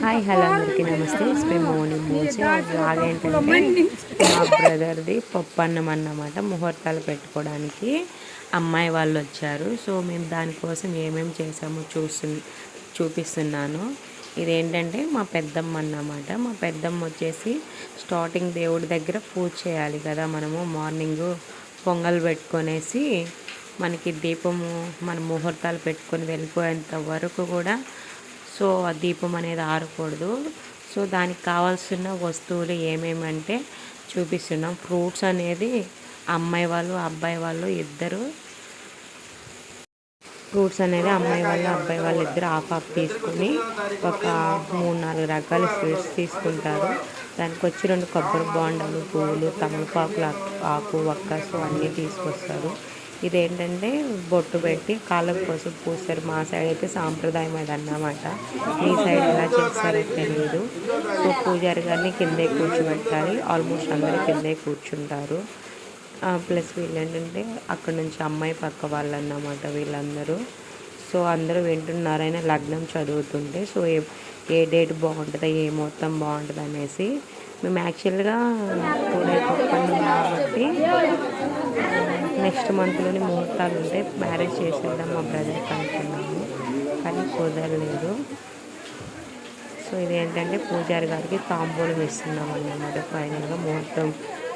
Hi hello అందరికీ నమస్తే. స్పే morning మూసి blog ఏంటంటే మా బ్రదర్ది పప్పు అన్నం అన్నమాట ముహూర్తాలు పెట్టుకోవడానికి అమ్మాయి వాళ్ళు వచ్చారు. సో మేము దానికోసం ఏమేమి చేసామో చూస్తు చూపిస్తున్నాను. ఇదేంటంటే మా పెద్దమ్మ అన్నమాట. మా పెద్దమ్మ వచ్చేసి స్టార్టింగ్ దేవుడి దగ్గర పూజ చేయాలి కదా మనము. మార్నింగ్ పొంగల్ పెట్టుకొనేసి మనకి దీపము మన ముహూర్తాలు పెట్టుకొని వెళ్ళిపోయేంత వరకు కూడా సో ఆ దీపం అనేది ఆరకూడదు. సో దానికి కావాల్సిన వస్తువులు ఏమేమంటే చూపిస్తున్నాం. ఫ్రూట్స్ అనేది అమ్మాయి వాళ్ళు అబ్బాయి వాళ్ళు ఇద్దరు. ఫ్రూట్స్ అనేది అమ్మాయి వాళ్ళు అబ్బాయి వాళ్ళు ఇద్దరు ఆఫ్ ఆఫ్ తీసుకుని ఒక మూడు నాలుగు రకాల స్వీట్స్ తీసుకుంటారు. దానికి వచ్చి రెండు కొబ్బరి బొండాలు పువ్వులు తమలపాకులు ఆకు ఒక్క సో అన్నీ తీసుకొస్తారు. ఇదేంటంటే బొట్టు పెట్టి కాళ్ళకు పసుపు పూస్తారు. మా సైడ్ అయితే సాంప్రదాయం అది అన్నమాట. మీ సైడ్ ఎలా చేస్తారో తెలియదు సో పూజారి గారిని కిందే కూర్చోబెట్టాలి. ఆల్మోస్ట్ అందరూ కిందే కూర్చుంటారు. ప్లస్ వీళ్ళు ఏంటంటే అక్కడ నుంచి అమ్మాయి పక్క వాళ్ళు అన్నమాట వీళ్ళందరూ. సో అందరూ వింటున్నారైనా లగ్నం చదువుతుంటే. సో ఏ ఏ డేట్ బాగుంటుందో ఏ మొత్తం బాగుంటుంది అనేసి మేము యాక్చువల్గా టూ డేస్ కాబట్టి నెక్స్ట్ మంత్లోని ముహూర్తాలు ఉంటే మ్యారేజ్ చేసేద్దాం మా బ్రదర్కి అనుకున్నాము కానీ కుదరలేదు. సో ఇదేంటంటే పూజారి గారికి తాంబూలం ఇస్తున్నాం అన్నమాట. ఫైనల్గా ముహూర్తం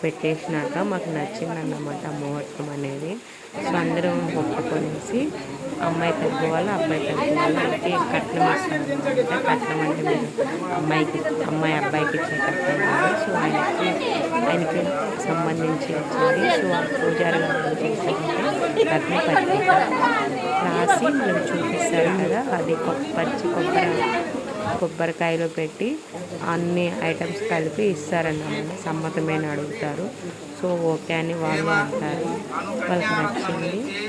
పెట్టేసినాక మాకు నచ్చిందన్నమాట ఆ ముహూర్తం అనేది. సో అందరం ఒప్పుకొనేసి అమ్మాయి తరపు అబ్బాయి తరపు వాళ్ళకి కట్నం ఇస్తాను కట్నం అంటే మీరు అమ్మాయికి అమ్మాయి అబ్బాయికి ఇచ్చే కట్నం కాదు. సో ఆయనకి ఆయనకి సంబంధించి వచ్చింది. సో ఆ పూజారి గారు ఏం కట్న పత్రిక రాసి మనం చూపిస్తారు కదా అది పచ్చి కొబ్బరి కొబ్బరికాయలు పెట్టి అన్ని ఐటమ్స్ కలిపి ఇస్తారన్నమాట సమ్మతమైన అడుగుతారు సో ఓకే అని వాళ్ళు అంటారు. వాళ్ళకి నచ్చింది అందరూ నవ్వుతున్నారు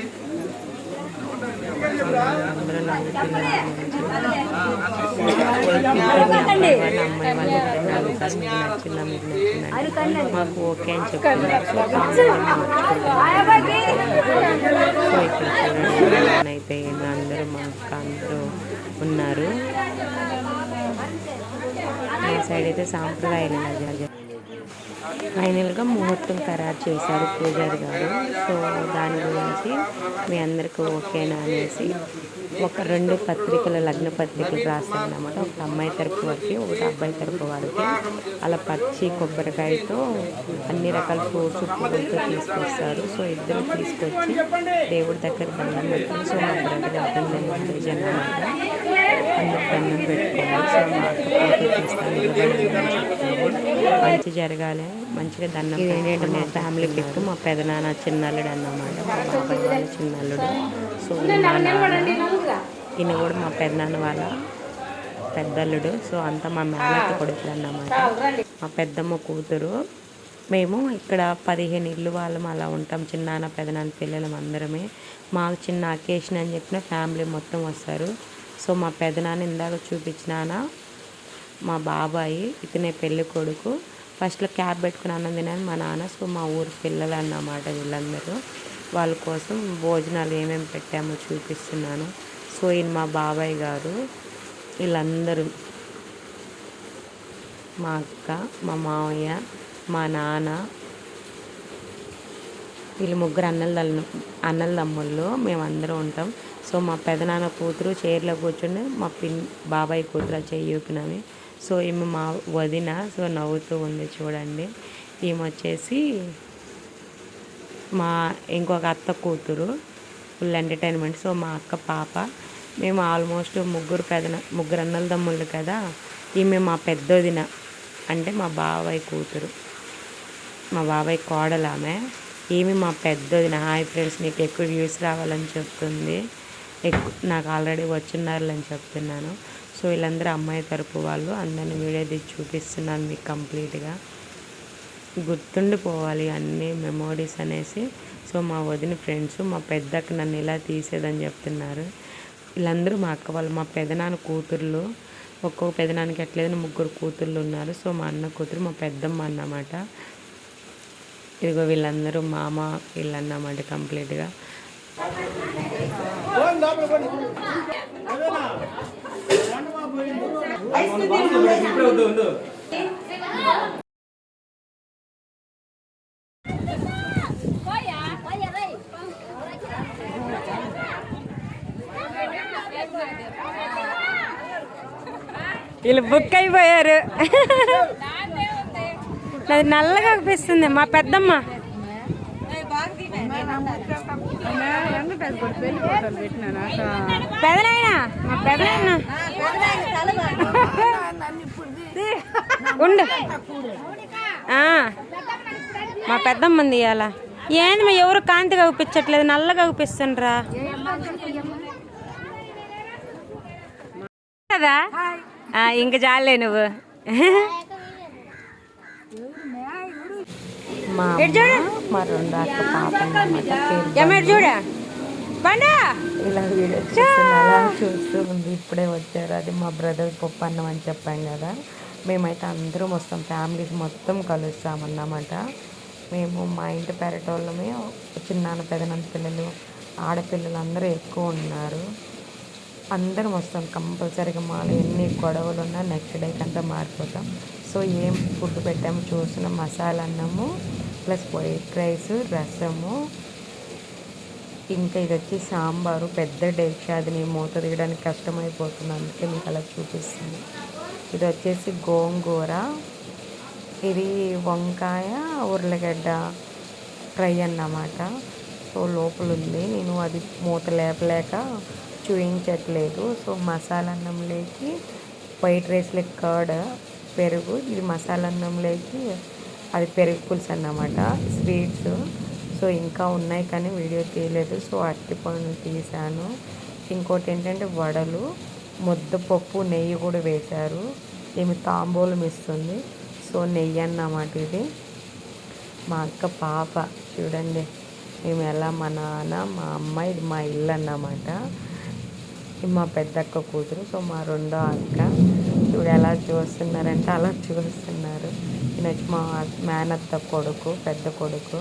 వాళ్ళ అమ్మాయి వాళ్ళు ఎవరైనా అడుగుతారు మాకు ఓకే అని చెప్పారు అయితే అందరూ మా అక్క అందరూ ఉన్నారు సైడ్ అయితే సాంప్రదాయాలు ఫైనల్గా ముహూర్తం ఖరారు చేశారు పూజారి గారు. సో దాని గురించి మీ అందరికీ ఓకేనా అనేసి ఒక రెండు పత్రికలు లగ్న పత్రికలు రాస్తారన్నమాట ఒక అమ్మాయి తరపు వారికి ఒక అబ్బాయి తరపు వారికి. అలా పచ్చి కొబ్బరికాయతో అన్ని రకాల ఫ్రూట్స్ పువ్వులతో తీసుకొస్తారు. సో ఇద్దరు తీసుకొచ్చి దేవుడి దగ్గర దండం పెట్టుకుని సో మా బ్రదర్ అభినందన మ్యారేజ్ అందరు దండం పెట్టుకోవాలి. సో మా అక్క ఫోటో తీస్తాను మంచి జరగాలి. మంచిగా దండం ఏంటంటే మా ఫ్యామిలీ పిక్ మా పెదనాన్న చిన్నల్లుడు అన్నమాట. మా బాబాయ్ వాళ్ళ చిన్నల్లుడు సో ఈయన కూడా మా పెదనాన్న వాళ్ళ పెద్దల్లుడు సో అంతా మా మేనత్త కొడుకులు అన్నమాట. మా పెద్దమ్మ కూతురు. మేము ఇక్కడ పదిహేను ఇల్లు వాళ్ళం అలా ఉంటాం. చిన్నాన్న పెదనాన్న పిల్లలం అందరమే. మాకు చిన్న అకేషన్ అని చెప్పిన ఫ్యామిలీ మొత్తం వస్తారు. సో మా పెదనాన్న ఇందాక చూపించినాన మా బాబాయి ఇతనే పెళ్ళి కొడుకు ఫస్ట్లో క్యాబ్ పెట్టుకుని అన్నం తినాను. మా నాన్న సో మా ఊరు పిల్లలు అన్నమాట వీళ్ళందరూ. వాళ్ళ కోసం భోజనాలు ఏమేమి పెట్టామో చూపిస్తున్నాను. సో ఈయన మా బాబాయ్ గారు వీళ్ళందరూ మా అక్క మా మావయ్య మా నాన్న వీళ్ళు ముగ్గురు అన్నల అన్నల తమ్ముళ్ళు మేమందరం ఉంటాం. సో మా పెదనాన్న కూతురు చైర్లో కూర్చుండి మా పిన్ బాబాయ్ కూతురు చెయ్యి ఊపినవి. సో ఈమె మా వదిన సో నవ్వుతూ ఉంది చూడండి. ఈమె వచ్చేసి మా ఇంకొక అత్త కూతురు ఫుల్ ఎంటర్టైన్మెంట్. సో మా అక్క పాప మేము ఆల్మోస్ట్ ముగ్గురు పెదన ముగ్గురు అన్నల తమ్ముళ్ళు కదా. ఈమె మా పెద్దదిన అంటే మా బాబాయ్ కూతురు. మా బాబాయ్ కోడలు ఆమె ఈమె మా పెద్దదిన. హాయ్ ఫ్రెండ్స్ నీకు ఎక్కువ వ్యూస్ రావాలని చెప్తుంది. ఎక్కువ నాకు ఆల్రెడీ వచ్చిన్నారులని చెప్తున్నాను. సో వీళ్ళందరూ అమ్మాయి తరపు వాళ్ళు. అందరిని వీడియో తీసి చూపిస్తున్నాను మీకు కంప్లీట్గా. గుర్తుండిపోవాలి అన్ని మెమోరీస్ అనేసి. సో మా వదిన ఫ్రెండ్స్ మా పెద్దక్క నన్ను ఇలా తీసేదని చెప్తున్నారు. వీళ్ళందరూ మా అక్క వాళ్ళు మా పెదనాన్న కూతుర్లు. ఒక్కొక్క పెదనాన్నకి ఎట్లేదని ముగ్గురు కూతుర్లు ఉన్నారు. సో మా అన్న కూతురు మా పెద్దమ్మ అన్నమాట. ఇదిగో వీళ్ళందరూ మామ వీళ్ళన్నమాట కంప్లీట్గా. వీళ్ళు బుక్ అయిపోయారు. అది నల్లగా అనిపిస్తుంది మా పెద్దమ్మ. పెదనాయన మా పెదనాయన ఉండు. మా పెద్దమ్మంది ఇవాళ ఏంది మా ఎవరు కాంతిగా చూపించట్లేదు నల్లగా చూపిస్తుండ్రా కదా? ఇంక చాలే నువ్వు. మా రెండు చూడ. ఇలా వీడియో అలా చూస్తూ ఉంది. ఇప్పుడే వచ్చారు. అది మా బ్రదర్ పప్పు అన్నం అని చెప్పాం కదా. మేమైతే అందరం వస్తాం. ఫ్యామిలీస్ మొత్తం కలుస్తామన్నమాట మేము మా ఇంటి పెరటోళ్ళమే చిన్నాన్న పెదనాన్న పిల్లలు ఆడపిల్లలు అందరూ ఎక్కువ ఉన్నారు. అందరం వస్తాం కంపల్సరీగా మాలో ఎన్ని గొడవలు ఉన్నా నెక్స్ట్ డేకి అంతా మారిపోతాం. సో ఏం ఫుడ్ పెట్టాము? చూసిన మసాలా అన్నము ప్లస్ వైట్ రైస్ రసము ఇంకా ఇది వచ్చి సాంబారు పెద్ద డేక్ష అది నేను మూత తీయడానికి కష్టమైపోతుంది అందుకే మీకు అలా చూపిస్తుంది. ఇది వచ్చేసి గోంగూర ఇది వంకాయ ఉర్లగడ్డ ఫ్రై అన్నమాట. సో లోపల ఉంది నేను అది మూత లేపలేక చూయించట్లేదు సో మసాలా అన్నంలోకి వైట్ రైస్లోకి కర్డ్ పెరుగు ఇది మసాలా అన్నంలోకి అది పెరుగు పులుసు అన్నమాట. స్వీట్స్ సో ఇంకా ఉన్నాయి కానీ వీడియో తీయలేదు. సో అరటిపండు తీశాను ఇంకోటి ఏంటంటే వడలు ముద్దపప్పు నెయ్యి కూడా వేశారు. ఏమి తాంబూలం ఇస్తుంది. సో నెయ్యి అన్నమాట ఇది. మా అక్క పాప చూడండి మేము ఎలా మా నాన్న మా అమ్మ ఇది మా ఇల్లు అన్నమాట. మా పెద్దక్క కూతురు సో మా రెండో అక్క. చూడు ఎలా చూస్తున్నారంటే అలా చూస్తున్నారు. ఈయన వచ్చి మా మేనత్త కొడుకు పెద్ద కొడుకు.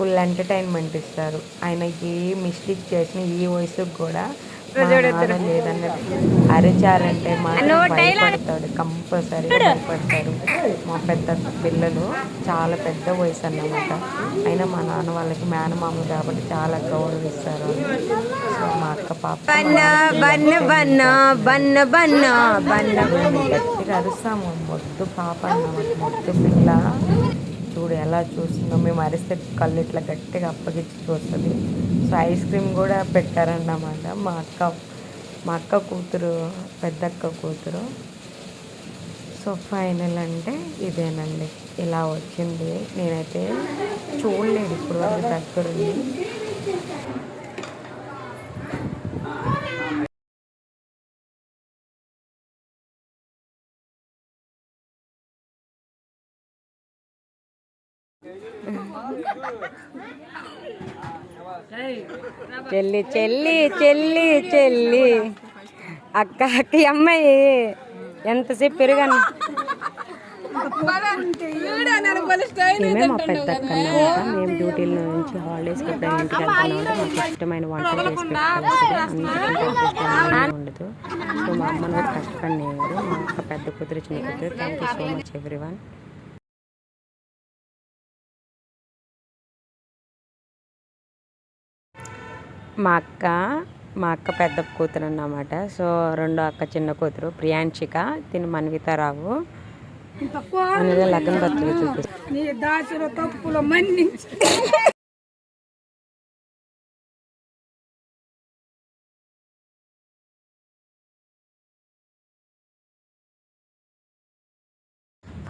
ఫుల్ ఎంటర్టైన్మెంట్ ఇస్తారు. ఆయన ఏ మిస్టేక్ చేసినా ఈ వయసుకు కూడా మా అరిచారంటే మాత్రం భయపడతాడు కంపల్సరీగా భయపడతారు మా పెద్ద పిల్లలు చాలా పెద్ద వయసు అన్నమాట. అయినా మా నాన్న వాళ్ళకి మేనమామలు కాబట్టి చాలా గౌరవిస్తారు సో మా అక్క పాప బన్న బన్న బన్న బన్న బన్న. గట్టిగా అరుస్తాము. మొద్దు పాప అన్నమాట. మొద్దు పిల్ల. చూడు ఎలా చూస్తుందో. మేము అరిస్తే కళ్ళు ఇట్లా గట్టిగా అప్పగించి చూస్తుంది సో ఐస్ క్రీమ్ కూడా పెట్టారన్నమాట మా అక్క. మా అక్క కూతురు పెద్దక్క కూతురు. సో ఫైనల్ అంటే ఇదేనండి. ఇలా వచ్చింది. నేనైతే చూడలేదు ఇప్పుడు వరకు దగ్గరుంది చెల్లి చెల్లి చెల్లి చెల్లి. అక్క అక్క అమ్మాయి ఎంతసేపు పెరుగను? మేమే మా మేము డ్యూటీల నుంచి హాలిడేస్ ఎప్పుడైనా ఇంటికి వెళ్తామంటే మాకు ఇష్టమైన వంటలు చేసి పెట్టుకోవాలి ఉండదు. సో మా అమ్మను కూడా కష్టపడినేవారు మా అక్క పెద్ద కూతురు చిన్న కూతురు. Thank you so much every మా అక్క మా అక్క పెద్ద కూతురు అన్నమాట సో రెండో అక్క చిన్న కూతురు ప్రియాంశిక తిని మన్వితారావు. అనేది లగ్న పత్రిక చూపిస్తుంది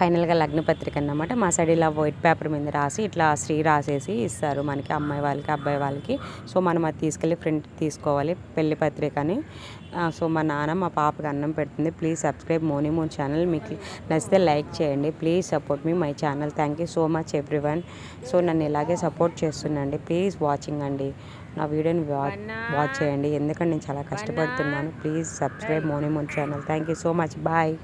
ఫైనల్గా లగ్న పత్రిక అన్నమాట. మా సైడ్ ఇలా వైట్ పేపర్ మీద రాసి ఇట్లా శ్రీ రాసేసి ఇస్తారు మనకి అమ్మాయి వాళ్ళకి అబ్బాయి వాళ్ళకి. సో మనం అది తీసుకెళ్ళి ప్రింట్ తీసుకోవాలి పెళ్ళి పత్రికని సో మా నాన్న మా పాపకి అన్నం పెడుతుంది. Please subscribe Moni Mon channel మీకు నచ్చితే లైక్ చేయండి. Please support me my channel thank you so much everyone so నన్ను ఇలాగే సపోర్ట్ చేస్తుండండి. ప్లీజ్ వాచింగ్ అండి. నా వీడియోని వాచ్ వాచ్ చేయండి. ఎందుకంటే నేను చాలా కష్టపడుతున్నాను. Please subscribe Moni Mon channel thank you so much bye